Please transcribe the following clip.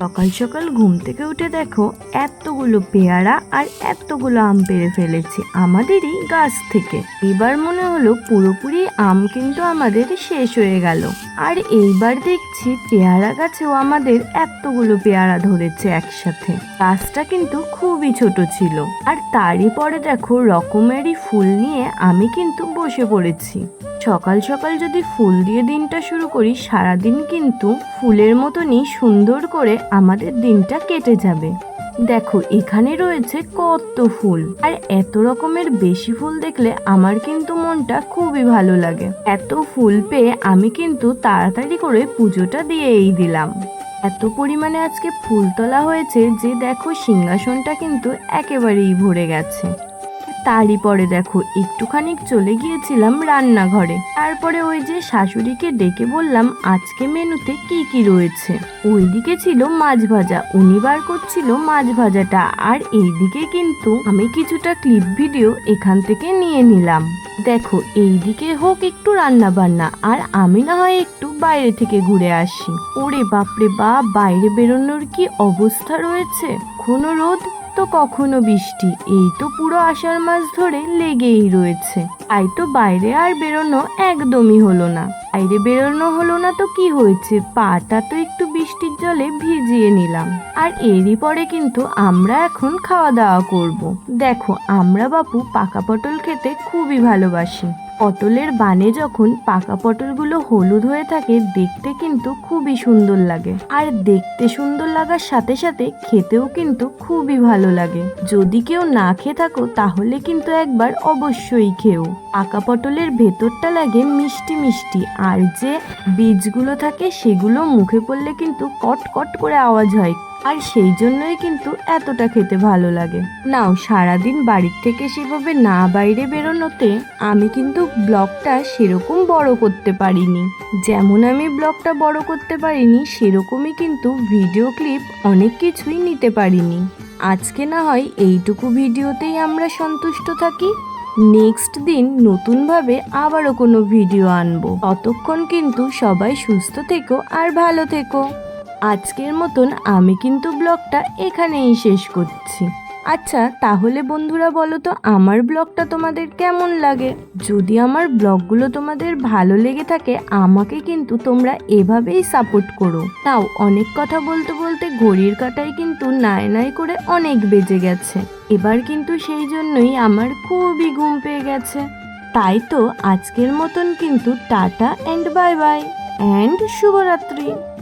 সকাল সকাল ঘুম থেকে উঠে দেখো এতগুলো পেয়ারা আর এতগুলো আম পেড়ে ফেলেছি আমাদেরই গাছ থেকে। এবার মনে হলো পুরোপুরি আম কিন্তু আমাদের শেষ হয়ে গেল। আর এইবার দেখছি পেয়ারা গাছেও আমাদের এতগুলো পেয়ারা ধরেছে একসাথে। গাছটা কিন্তু খুবই ছোট ছিল। আর তারই পরে দেখো রকমেরই ফুল নিয়ে আমি কিন্তু বসে পড়েছি। সকাল সকাল যদি ফুল দিয়ে দিনটা শুরু করি, সারাদিন কিন্তু ফুলের মতনই সুন্দর করে আমাদের দিনটা কেটে যাবে। দেখো, এখানে রয়েছে কত ফুল। আর এত রকমের বেশি ফুল দেখলে আমার কিন্তু মনটা খুবই ভালো লাগে। এত ফুল পেয়ে আমি কিন্তু তাড়াতাড়ি করে পুজোটা দিয়েই দিলাম। এত পরিমাণে আজকে ফুল তোলা হয়েছে যে দেখো সিংহাসনটা কিন্তু একেবারেই ভরে গেছে। তারই পরে দেখো একটুখানি চলে গিয়েছিলাম রান্নাঘরে। তারপরে ওই যে শাশুড়িকে ডেকে বললাম, আজকে মেনুতে কি কি রয়েছে? ওইদিকে ছিল মাছ ভাজা, উনি বার করছিল মাছ ভাজাটা। আর এইদিকে কিন্তু আমি কিছুটা ক্লিপ ভিডিও এখান থেকে নিয়ে নিলাম। দেখো, এইদিকে হোক একটু রান্না বান্না আর আমি না হয় একটু বাইরে থেকে ঘুরে আসি। ওরে বাপরে বা বাইরে বেরোনোর কি অবস্থা রয়েছে? কোনো রোদ? তো কখনো বৃষ্টি, এই তো পুরো আষাঢ় মাস ধরে লেগেই রয়েছে। তাই তো বাইরে আর বেরোনো একদমই হলো না। বাইরে বেরোনো হলো না তো কি হয়েছে? পাটা তো একটু বৃষ্টির জলে ভিজিয়ে নিলাম। আর এরই পরে কিন্তু আমরা এখন খাওয়া দাওয়া করব। দেখো, আমরা বাপু পাকা পটল খেতে খুবই ভালোবাসি। পটলের বানে যখন পাকা পটলগুলো হলুদ হয়ে থাকে, দেখতে কিন্তু খুবই সুন্দর লাগে। আর দেখতে সুন্দর লাগার সাথে সাথে খেতেও কিন্তু খুবই ভালো লাগে। যদি কেউ না খেয়ে থাকো, তাহলে কিন্তু একবার অবশ্যই খেও। পাকা পটলের ভেতরটা লাগে মিষ্টি মিষ্টি, আর যে বীজগুলো থাকে সেগুলো মুখে পড়লে কিন্তু কট কট করে আওয়াজ হয়। আর সেই জন্যই কিন্তু এতটা খেতে ভালো লাগে। নাও, সারাদিন বাড়ির থেকে সেভাবে না বাইরে বেরোনোতে আমি কিন্তু ব্লগটা সেরকম বড় করতে পারিনি। যেমন আমি ব্লগটা বড় করতে পারিনি, সেরকমই কিন্তু ভিডিও ক্লিপ অনেক কিছুই নিতে পারিনি। আজকে না হয় এইটুকু ভিডিওতেই আমরা সন্তুষ্ট থাকি। নেক্সট দিন নতুনভাবে আবারও কোনো ভিডিও আনব। ততক্ষণ কিন্তু সবাই সুস্থ থেকো আর ভালো থেকো। আজকের মতন আমি কিন্তু ব্লগটা এখানেই শেষ করছি। আচ্ছা তাহলে বন্ধুরা বলো তো, আমার ব্লগটা তোমাদের কেমন লাগে? যদি আমার ব্লগগুলো তোমাদের ভালো লেগে থাকে, আমাকে কিন্তু তোমরা এভাবেই সাপোর্ট করো। তাও অনেক কথা বলতে বলতে ঘড়ির কাটায় কিন্তু নাই নাই করে অনেক বেজে গেছে। এবার কিন্তু সেই জন্যই আমার খুবই ঘুম পেয়ে গেছে। তাই তো আজকের মতন কিন্তু tata and bye bye and শুভরাত্রি।